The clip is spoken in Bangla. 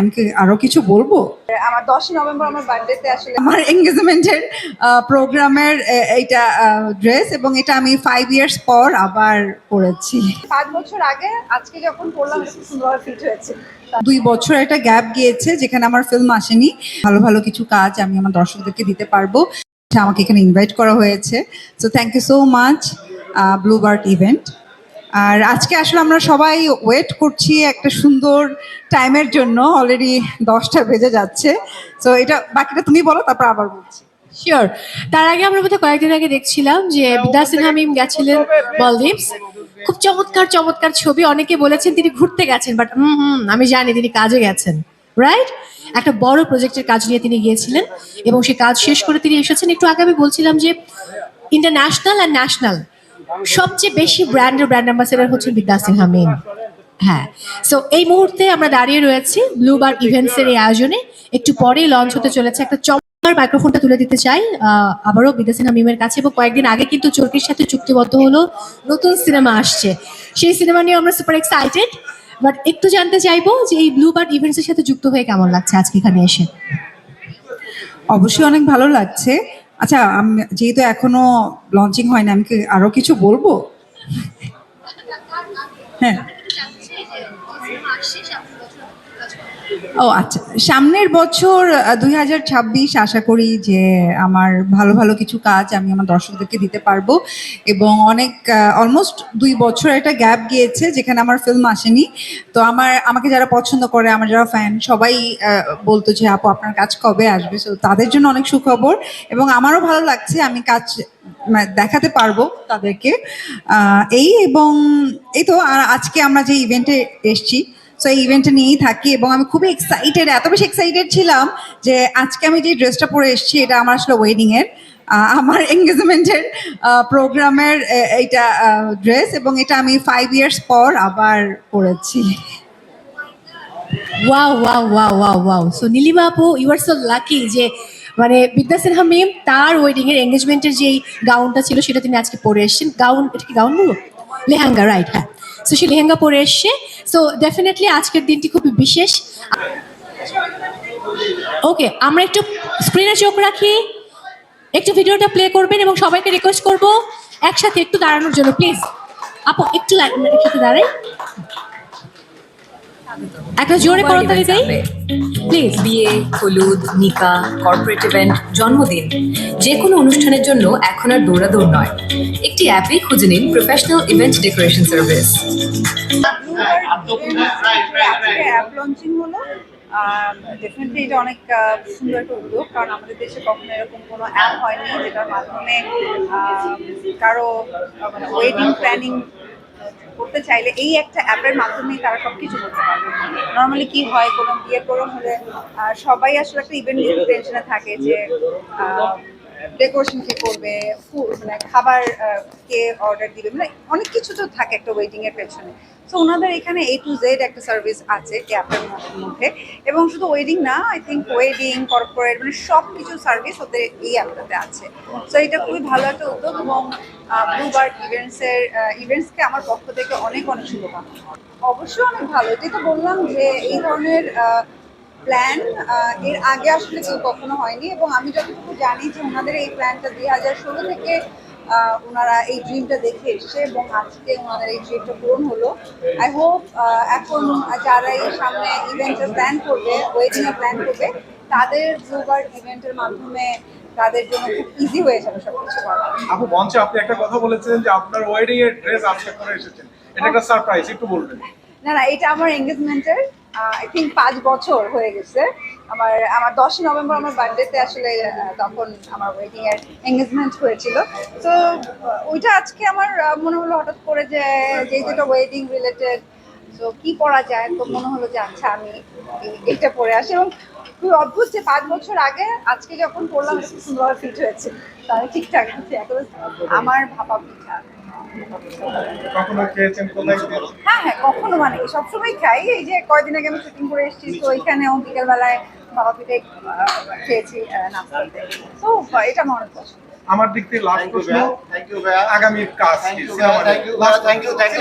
আমি কি আরও কিছু বলব? আমার দশই নভেম্বর আমার বার্থডেতে আসলে আমার এঙ্গেজমেন্টের প্রোগ্রামের এইটা ড্রেস এবং এটা আমি ফাইভ ইয়ার্স পর আবার পরেছি। পাঁচ বছর আগে আজকে যখন পড়লাম খুব সুন্দরভাবে ফিট হয়েছে। দুই বছর একটা গ্যাপ গিয়েছে যেখানে আমার ফিল্ম আসেনি। ভালো ভালো কিছু কাজ আমি আমার দর্শকদেরকে দিতে পারব। আমাকে এখানে ইনভাইট করা হয়েছে। So thank you so much Blue Bird event আর আজকে আসলে আমরা সবাই ওয়েট করছি একটা সুন্দর টাইমের জন্য। অলরেডি দশটা বেজে যাচ্ছে। তো এটা বাকিটা তুমি বলো তারপর আবার বলছি। শিওর তার আগে আমরা বোধহয় কয়েকদিন আগে দেখছিলাম যে বিদ্যা সিনহা মিম গেছিলেন মলদ্বীপস খুব চমৎকার চমৎকার ছবি। অনেকে বলেছেন তিনি ঘুরতে গেছেন বাট হুম হুম আমি জানি তিনি কাজে গেছেন রাইট একটা বড় প্রজেক্টের কাজ নিয়ে তিনি গিয়েছিলেন এবং সেই কাজ শেষ করে তিনি এসেছেন। একটু আগে আমি বলছিলাম যে ইন্টারন্যাশনাল আর ন্যাশনাল সবচেয়ে বেশি ব্র্যান্ডের ব্র্যান্ড অ্যাম্বাসেডার হচ্ছেন বিদ্যা সিনহা মিম। হ্যাঁ। সো এই মুহূর্তে আমরা দাঁড়িয়ে রয়েছি ব্লু বার ইভেন্টসের এই আয়োজনে। একটু পরেই লঞ্চ হতে চলেছে একটা চমৎকার মাইক্রোফোনটা তুলে দিতে চাই। আবারও বিদ্যা সিনহা মিমের কাছে এবং কয়েকদিন আগে কিন্তু চরকির সাথে চুক্তিবদ্ধ হলো, নতুন সিনেমা আসছে। সেই সিনেমা নিয়ে আমরা সুপার এক্সাইটেড বাট একটু জানতে চাইব যে এই ব্লু বার্ড ইভেন্টসের সাথে যুক্ত হয়ে কেমন লাগছে আজকে এখানে এসে? অবশ্যই অনেক ভালো লাগছে। আচ্ছা আমি যেহেতু এখনও লঞ্চিং হয়নি আমি কি আরও কিছু বলব? হ্যাঁ। ও আচ্ছা। সামনের বছর দুই হাজার ছাব্বিশ আশা করি যে আমার ভালো ভালো কিছু কাজ আমি আমার দর্শকদেরকে দিতে পারব। এবং অনেক অলমোস্ট দুই বছর একটা গ্যাপ গিয়েছে যেখানে আমার ফিল্ম আসেনি। তো আমার, আমাকে যারা পছন্দ করে, আমার যারা ফ্যান সবাই বলতো যে, আপু, আপনার কাজ কবে আসবে? সো তাদের জন্য অনেক সুখবর। এবং আমারও ভালো লাগছে, আমি কাজ মানে দেখাতে পারব তাদেরকে। এই এবং, এই তো আজকে আমরা যে ইভেন্টে এসছি সো এই ইভেন্টটা নিয়েই থাকি এবং আমি খুবই এক্সাইটেড এত বেশি এক্সাইটেড ছিলাম যে আজকে আমি যে ড্রেসটা পরে এসেছি, এটা আমার আসলে ওয়েডিং এর আমার এঙ্গেজমেন্টের প্রোগ্রামের এইটা ড্রেস এবং এটা আমি ফাইভ ইয়ার্স পর আবার পরেছি। Wow wow wow wow wow so Nilima আপু ইউ আর সো লাকি যে মানে বিদ্যা সিনহা মিম তার ওয়েডিং এর এঙ্গেজমেন্টের যেই গাউনটা ছিল, সেটা তিনি আজকে পরে এসেছেন। গাউন এটা কি গাউন বলব লেহেঙ্গা রাইট হ্যাঁ। সো সে লেহেঙ্গা পরে এসছে। সো ডেফিনেটলি আজকের দিনটি খুবই বিশেষ। ওকে আমরা একটু স্ক্রিনে চোখ রাখি। একটু ভিডিওটা প্লে করবেন এবং সবাইকে রিকোয়েস্ট করব একসাথে একটু দাঁড়ানোর জন্য। প্লিজ আপু, একটু একসাথে দাঁড়াই। একটা জোরে করতালি দেই প্লিজ বিয়ে হলুদ নিকা কর্পোরেট ইভেন্ট জন্মদিন। যে কোনো অনুষ্ঠানের জন্য এখন আর দৌড়াদৌড় নয়। একটি অ্যাপেই খুঁজে নিন professional event decoration service app launching হলো। ডেফিনেটলি এটা অনেক সুন্দর একটা উদ্যোগ কারণ আমাদের দেশে কখনো এরকম কোনো অ্যাপ হয়নি যেটার মাধ্যমে আহ, কারও মানে ওয়েডিং প্ল্যানিং করতে চাইলে এই একটা অ্যাপের মাধ্যমে তারা সব কিছু করতে পারবে। নর্মালি কি হয়, কোনো বিয়ে করো হলে সবাই আসলে একটা ইভেন্ট নিয়ে টেনশনে থাকে যে ডেকোরেশন কে করবে মানে খাবার কে অর্ডার দিবে মানে অনেক কিছু তো থাকে একটা ওয়েডিং এর পেছনে। সো ওনাদের এখানে এ টু জেড একটা সার্ভিস আছে অ্যাপের মধ্যে এবং শুধু ওয়েডিং না আই থিঙ্ক ওয়েডিং কর্পোরেট মানে সব কিছু সার্ভিস ওদের এই অ্যাপটাতে আছে। সো এটা খুবই ভালো একটা উদ্যোগ এবং ব্লু বার্ড ইভেন্টসের ইভেন্টসকে আমার পক্ষ থেকে অনেক অনেক শুভকামনা। অবশ্যই অনেক ভালো। এটাই তো বললাম যে এই ধরনের প্ল্যান এর আগে আসলে কেউ কখনো হয়নি এবং আমি যতটুকু জানি যে ওনাদের এই প্ল্যানটা দুই হাজার ষোলো থেকে ওনারা এই ড্রিমটা দেখে এসছে এবং আজকে ওনাদের এই ড্রিমটা পূরণ হলো। আই হোপ এখন যারা এই সামনে ইভেন্টের প্ল্যান করবে ওয়েডিং এর প্ল্যান করবে, তাদের ব্লুবার ইভেন্টের মাধ্যমে তাদের জন্য খুব ইজি হয়ে যাবে সবকিছু করা। আপু, মঞ্চে আপনি একটা কথা বলেছেন যে আপনার ওয়েডিং এর ড্রেস আজকে পরে এসেছেন এটা একটা সারপ্রাইজ একটু বলবেন। না না, এটা আমার এঙ্গেজমেন্টের আই থিঙ্ক পাঁচ বছর হয়ে গেছে। আমার আমার দশই নভেম্বর আমার বার্থডেতে আসলে তখন আমার ওয়েডিং এর এঙ্গেজমেন্ট হয়েছিল। তো ওইটা আজকে আমার মনে হলো হঠাৎ করে যে এটা ওয়েডিং রিলেটেড তো কি করা যায়? তো মনে হলো যে আচ্ছা আমি এটা পরে আসি। এবং খুব অদ্ভুত যে পাঁচ বছর আগে আজকে যখন পড়লাম খুব সুন্দরভাবে ফিট হয়েছে। তাহলে ঠিকঠাক আছে এখন আমার ভাপা পিঠা? হ্যাঁ হ্যাঁ কখনো মানে সবসময় খাই। এই যে কয়দিন আগে আমি শুটিং করে এসেছি তো এখানেও বিকেলবেলায় বাবা পিঠে খেয়েছি নাস্তাতে তো এটা আমার পছন্দ আমার দিক থেকে লাস্ট প্রশ্ন আগামী কাজ Thank কি? you, cinema Bea. Thank you, Last Bea. Thank you, thank